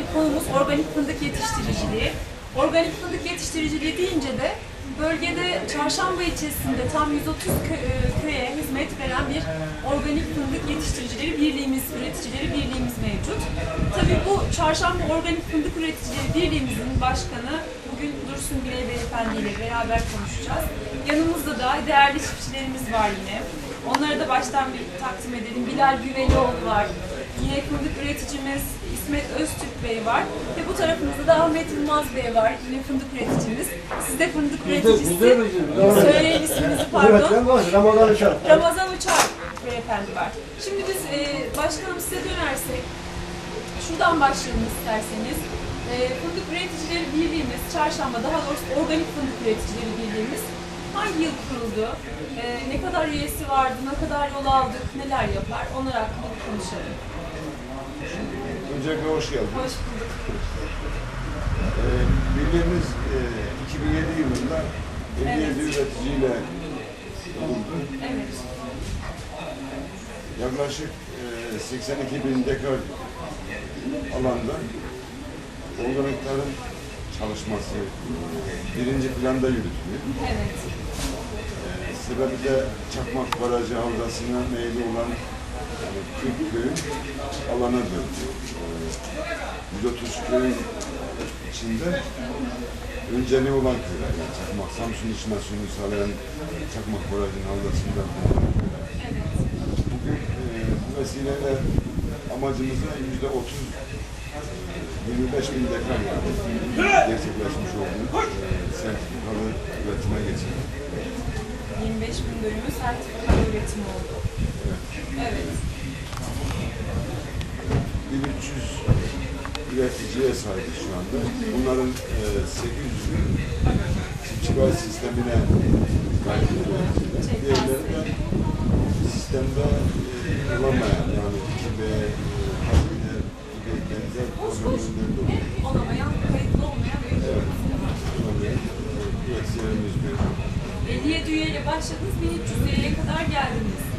önemli konumuz organik fındık yetiştiriciliği. Organik fındık yetiştiriciliği deyince de bölgede Çarşamba ilçesinde tam 130 kö- e, köye hizmet veren bir organik fındık yetiştiricileri birliğimiz, üreticileri birliğimiz mevcut. Tabii bu Çarşamba Organik Fındık Üreticileri Birliğimizin başkanı bugün Dursun Güney Beyefendi ile beraber konuşacağız. Yanımızda da değerli çiftçilerimiz var yine. Onları da baştan bir takdim edelim. Bilal Güvelioğlu var. Yine fındık üreticimiz İsmet Öztürk Bey var. Ve bu tarafımızda da Ahmet Yılmaz Bey var. Yine fındık üreticimiz. Siz de fındık üreticisi. Söyleyin isminizi pardon. Ramazan Uçar. Ramazan Uçar beyefendi var. Şimdi biz e, başkanım size dönersek, şuradan başlayalım isterseniz. E, fındık Üreticileri Birliğimiz, çarşamba daha doğrusu Organik Fındık Üreticileri Birliğimiz hangi yıl kuruldu? E, ne kadar üyesi vardı, ne kadar yol aldık, neler yapar? Onlar hakkında bir konuşalım. Öncelikle hoş geldiniz. Hoş bulduk. Ee, birliğimiz e, 2007 yılında 57 Evet. üreticiyle kuruldu. Evet. Yaklaşık e, 82 bin dekar alanda organiklerin çalışması birinci planda yürütülüyor. Evet. Sebebi de Çakmak Barajı havzasına meyilli olan yani 40 köyün alana döndü. E, 130 köyün içinde önceliği olan köyler. Yani Çakmak, Samsun içmesini sağlayan Çakmak Barajı'nın havzasında bulunan köyler. Evet. Bugün e, bu vesileyle amacımıza yüzde otuz 25 bin dekar gerçekleşmiş olduğu e, sertifikalı üretime geçirdik. 25 bin bölümü sertifikalı üretim oldu. Evet. 1300 üreticiye sahip şu anda. Bunların e, 800 bin çiftçi bağ sistemine kayıtlı üreticiler. Diğerleri de sistemde e, bulamayan yani gibi e, hazine gibi benzer problemlerden dolayı Olamayan, kayıtlı olmayan Evet. üreticilerimiz. dolayı e. 57 üyeyle başladınız, 1300 üyeye kadar geldiniz.